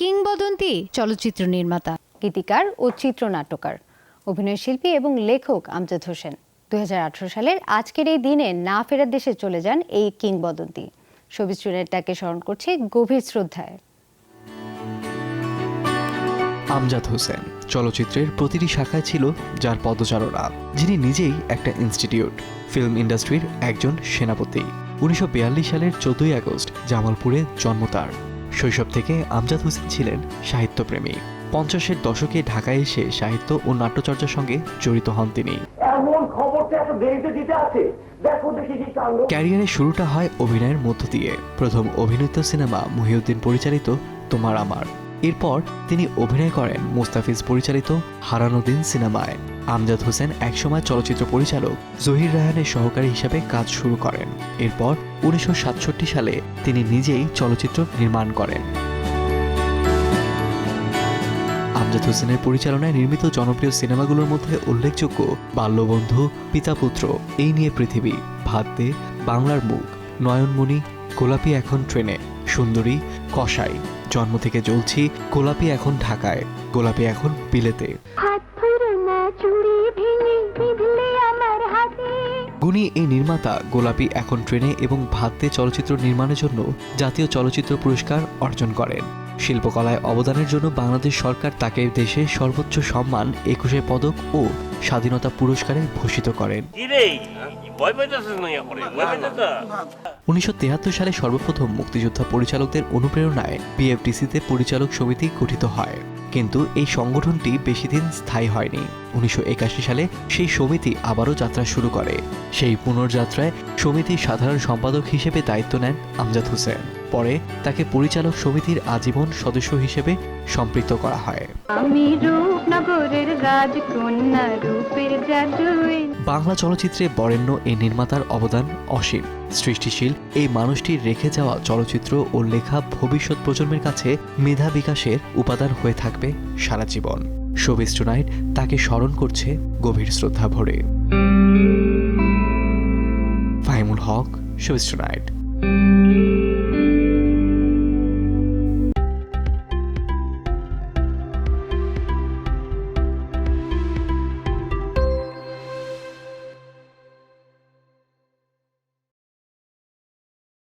কিংবদন্তি চলচ্চিত্র নির্মাতা, গীতিকার ও চিত্রনাট্যকার, অভিনয় শিল্পী এবং লেখক আমজাদ হোসেন। দু সালের আজকের এই দিনে না ফেরার দেশে চলে যান এই কিংবদন্তি। স্টুডেন্ট তাকে স্মরণ করছে গভীর শ্রদ্ধায়। আমজাদ হোসেন চলচ্চিত্রের প্রতিটি শাখায় ছিল যার পদচারণা, যিনি নিজেই একটা ইনস্টিটিউট, ফিল্ম ইন্ডাস্ট্রির একজন সেনাপতি। উনিশশো বিয়াল্লিশ সালের চোদ্দই আগস্ট জামালপুরে জন্ম তার। শৈশব থেকে আমজাদ হোসেন ছিলেন সাহিত্যপ্রেমী। পঞ্চাশের দশকে ঢাকায় এসে সাহিত্য ও নাট্যচর্চার সঙ্গে জড়িত হন তিনি। ক্যারিয়ারের শুরুটা হয় অভিনয়ের মধ্য দিয়ে। প্রথম অভিনীত সিনেমা মহিউদ্দিন পরিচালিত তোমার আমার। এরপর তিনি অভিনয় করেন মুস্তাফিজ পরিচালিত হারানো দিন সিনেমায়। আমজাদ হোসেন একসময় চলচ্চিত্র পরিচালক, জহির রায়হানের সহকারী হিসাবে কাজ শুরু করেন। এরপর উনিশশো সাতষট্টি সালে তিনি নিজেই চলচ্চিত্র নির্মাণ করেন। আমজাদ হোসেনের পরিচালনায় নির্মিত জনপ্রিয় সিনেমাগুলোর মধ্যে উল্লেখযোগ্য বাল্যবন্ধু, পিতাপুত্র, এই নিয়ে পৃথিবী ভাত বাংলার মুখ, নয়নমণি গোলাপি এখন ট্রেনে সুন্দরী কসাই। জন্ম থেকে জ্বলছি গোলাপি এখন ঢাকায় গোলাপি এখন বিলেতে। হাত ধরো না চুড়ি ভেঙে বিঁধলে আমার হাতে। গুণী এই নির্মাতা গোলাপি এখন ট্রেনে এবং ভাতে চলচ্চিত্র নির্মাণের জন্য জাতীয় চলচ্চিত্র পুরস্কার অর্জন করেন। শিল্পকলায় অবদানের জন্য বাংলাদেশ সরকার তাকে দেশের সর্বোচ্চ সম্মান একুশে পদক ও স্বাধীনতা পুরস্কারে ভূষিত করেন। কিরে উনিশশো সালে সর্বপ্রথম মুক্তিযোদ্ধা পরিচালকদের অনুপ্রেরণায় বিএফডিসিতে পরিচালক সমিতি গঠিত হয়। কিন্তু এই সংগঠনটি বেশি দিন স্থায়ী হয়নি। উনিশশো একাশি সালে সেই সমিতি আবারও যাত্রা শুরু করে। সেই পুনর্যাত্রায় সমিতির সাধারণ সম্পাদক হিসেবে দায়িত্ব নেন আমজাদ হোসেন। পরে তাকে পরিচালক সমিতির আজীবন সদস্য হিসেবে সম্পৃক্ত করা হয়। বাংলা চলচ্চিত্রে বরেণ্য এই নির্মাতার অবদান অসীম। সৃষ্টিশীল, এই মানুষটির রেখে যাওয়া চলচ্চিত্র ও লেখা ভবিষ্যৎ প্রজন্মের কাছে মেধা বিকাশের উপাদান হয়ে থাকবে সারা জীবন। শোবিস টুনাইট তাকে স্মরণ করছে গভীর শ্রদ্ধা ভরে। Faimul Haque showbiz tonight.